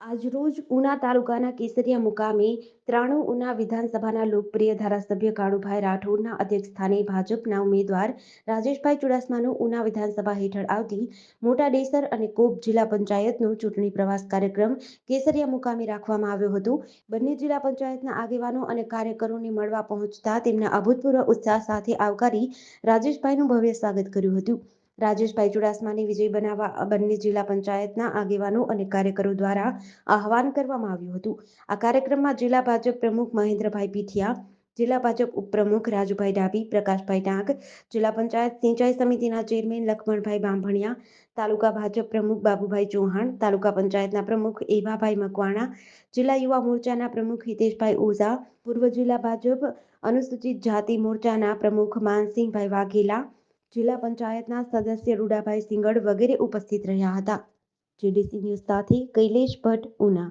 આજરોજ ઉના તાલુકાના કેસરિયા મુકામે ત્રાણુ ઉના વિધાનસભાના લોકપ્રિય ધારાસભ્ય કાળુભાઈ રાઠોડના અધ્યક્ષસ્થાને ભાજપના ઉમેદવાર રાજેશભાઈ ચુડાસમાનું ઉના વિધાનસભા હેઠળ આવતી મોટા ડેસર અને કોપ જિલ્લા પંચાયતનો ચૂંટણી પ્રવાસ કાર્યક્રમ કેસરિયા મુકામે રાખવામાં આવ્યો હતો. બંને જિલ્લા પંચાયતના આગેવાનો અને કાર્યકરોને મળવા પહોંચતા તેમના અભૂતપૂર્વ ઉત્સાહ સાથે આવકારી રાજેશભાઈનું ભવ્ય સ્વાગત કર્યું હતું. રાજેશભાઈ ચુડાસમાની વિજય બનાવવા બંને જિલ્લા પંચાયતના આગેવાનો અને કાર્યકરો દ્વારા આહવાન કરવામાં આવ્યું હતું. આ કાર્યક્રમમાં જિલ્લા ભાજપ પ્રમુખ મહેન્દ્રભાઈ પીઠિયા, જિલ્લા ભાજપ ઉપપ્રમુખ રાજુભાઈ ડાભી, પ્રકાશભાઈ ડાંગ, જિલ્લા પંચાયત સિંચાઈ સમિતિના ચેરમેન લખમણભાઈ બાંભણિયા, તાલુકા ભાજપ પ્રમુખ બાબુભાઈ ચૌહાણ, તાલુકા પંચાયતના પ્રમુખ એવાભાઈ મકવાણા, જિલ્લા યુવા મોરચાના પ્રમુખ હિતેશભાઈ ઓઝા, પૂર્વ જિલ્લા ભાજપ અનુસૂચિત જાતિ મોરચાના પ્રમુખ માનસિંહભાઈ વાઘેલા જિલ્લા પંચાયતના સદસ્ય રૂડાભાઈ સિંગડ વગેરે ઉપસ્થિત રહ્યા હતા. જીડીસી ન્યૂઝ સાથે કૈલેશ ભટ્ટ, ઉના.